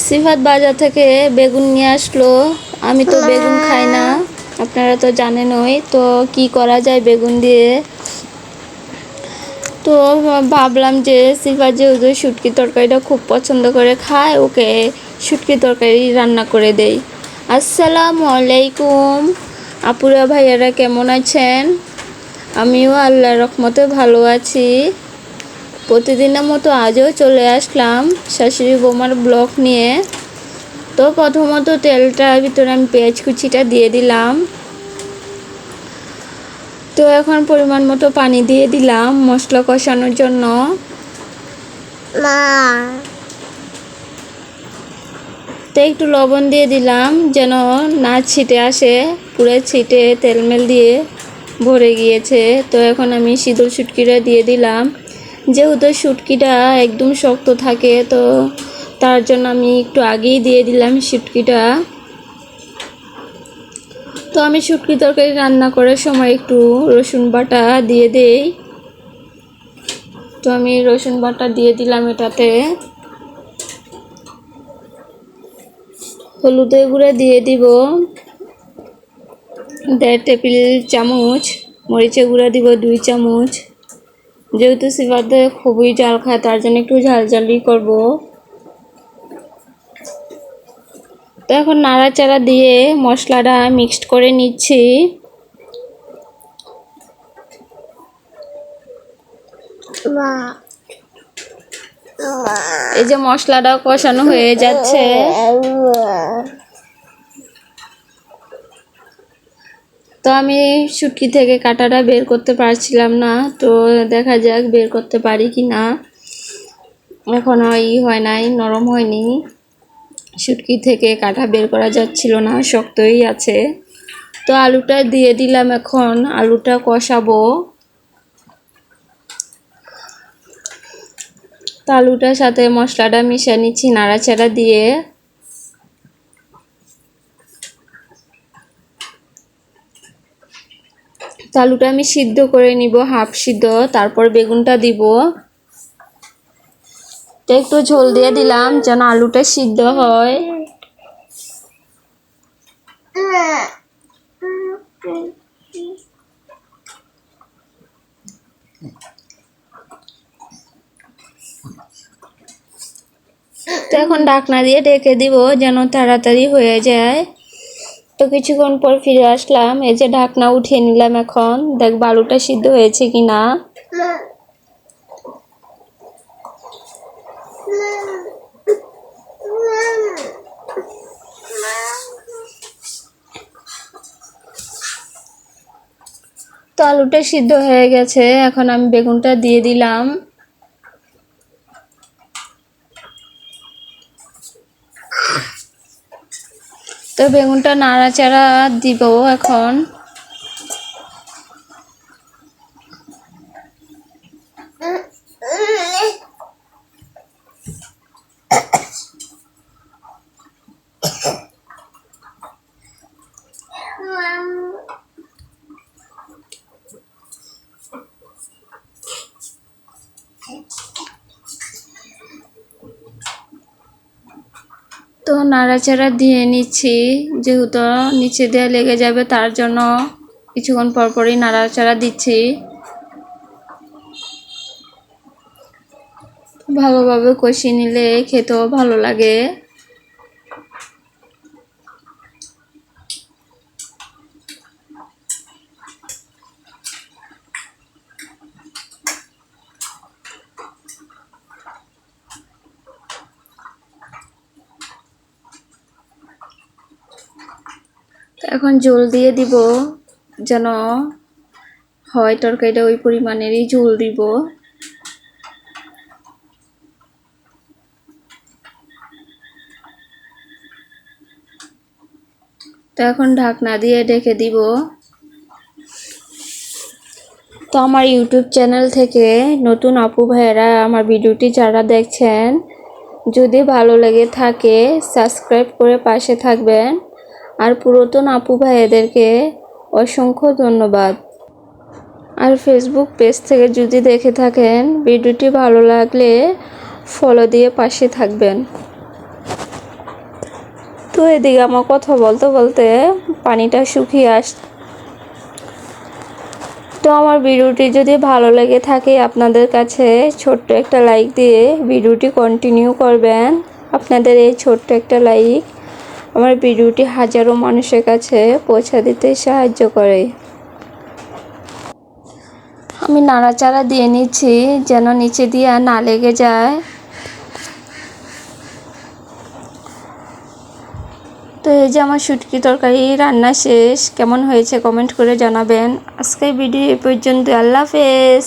সিফাত বাজার থেকে বেগুন নিয়ে আসলো। আমি তো বেগুন খাই না। আপনারা তো জানেনই। তো কি করা যায় বেগুন দিয়ে? তো ভাবলাম যে সিফাত যেহেতু শুটকি তরকারিটা খুব পছন্দ করে খায় ওকে শুটকি তরকারি রান্না করে দেই। আসসালামু আলাইকুম। আপুরা ভাইয়ারা কেমন আছেন? আমিও আল্লাহর রহমতে ভালো আছি। প্রতিদিনের মতো আজও চলে আসলাম শাশুড়ি বৌমার ব্লক নিয়ে। তো প্রথমত তেলটার ভিতরে আমি পেঁয়াজ কুচিটা দিয়ে দিলাম। তো এখন পরিমাণ মতো পানি দিয়ে দিলাম মশলা কষানোর জন্য। তো একটু লবণ দিয়ে দিলাম যেন না ছিটে আসে পুরো ছিটে তেলমেল দিয়ে ভরে গিয়েছে। তো এখন আমি শীতল শুটকিটা দিয়ে দিলাম। যেহেতু শুটকিটা একদম শক্ত থাকে, তো তার জন্য আমি একটু আগেই দিয়ে দিলাম শুটকিটা। তো আমি শুটকি তরকারি রান্না করার সময় একটু রসুন বাটা দিয়ে দেই। তো আমি রসুন বাটা দিয়ে দিলাম এটাতে। হলুদের গুঁড়া দিয়ে দিব। দেড় টেবিল চামচ মরিচের গুঁড়া দিব দুই চামচ। যেহেতু সিফাতে খুবই জাল খায়, তার জন্য একটু ঝাল ঝালই করব। তো এখন নাড়াচাড়া দিয়ে মশলাটা মিক্সড করে নিচ্ছি। এই যে মশলাটা কষানো হয়ে যাচ্ছে। তো আমি শুটকি থেকে কাটাটা বের করতে পারছিলাম না, তো দেখা যাক বের করতে পারি কি না। এখনও ই হয় নাই, নরম হয়নি। শুটকি থেকে কাটা বের করা যাচ্ছিল না, শক্তই আছে। তো আলুটা দিয়ে দিলাম এখন, আলুটা কষাবো। তো আলুটার সাথে মশলাটা মিশিয়ে নিচ্ছি, নাড়াচাড়া দিয়ে। আলুটা আমি সিদ্ধ করে নিব, হাফ সিদ্ধ, তারপর বেগুনটা দিব। তো একটু ঝোল দিয়ে দিলাম যেন আলুটা সিদ্ধ হয়। তো এখন ঢাকনা দিয়ে ঢেকে দিব যেন তাড়াতাড়ি হয়ে যায়। তো কিছুক্ষণ পর ফিরে আসলাম। এই যে ঢাকনা উঠিয়ে নিলাম এখন। দেখ, বালুটা সিদ্ধ হয়েছে কি না তো আলুটা সিদ্ধ হয়ে গেছে। এখন আমি বেগুনটা দিয়ে দিলাম। তো বেগুনটা নাড়াচাড়া দিব এখন। তো নাড়াচাড়া দিয়ে নিচ্ছি। যেহেতু নিচে দেওয়া লেগে যাবে, তার জন্য কিছুক্ষণ পরপরই নাড়াচাড়া দিচ্ছি। ভালোভাবে কষিয়ে নিলে খেতেও ভালো লাগে। তো এখন জল দিয়ে দিব, যেন হয় তরকারিটা ওই পরিমাণেরই ঝোল দিব। তো এখন ঢাকনা দিয়ে ঢেকে দিব। তো আমার ইউটিউব চ্যানেল থেকে নতুন আপু ভাইয়েরা আমার ভিডিওটি যারা দেখছেন, যদি ভালো লেগে থাকে, সাবস্ক্রাইব করে পাশে থাকবেন। আর পুরাতন আপু ভাইয়াদেরকে অসংখ্য ধন্যবাদ। আর ফেসবুক পেজ থেকে যদি দেখে থাকেন, ভিডিওটি ভালো লাগলে ফলো দিয়ে পাশে থাকবেন। তো এদিকে আমার কথা বলতে বলতে পানিটা শুকিয়ে আস তো আমার ভিডিওটি যদি ভালো লেগে থাকে, আপনাদের কাছে ছোট্ট একটা লাইক দিয়ে ভিডিওটি কন্টিনিউ করবেন। আপনাদের এই ছোট্ট একটা লাইক আমার ভিডিওটি হাজারো মানুষের কাছে পৌঁছে দিতে সাহায্য করে। আমি নাড়াচাড়া দিয়ে নিচ্ছি, যেন নিচে দিয়ে না লেগে যায়। তো এই যে আমার শুটকি তরকারি রান্না শেষ, কেমন হয়েছে কমেন্ট করে জানাবেন। আজকের ভিডিও এ পর্যন্ত আল্লাহ হাফেজ।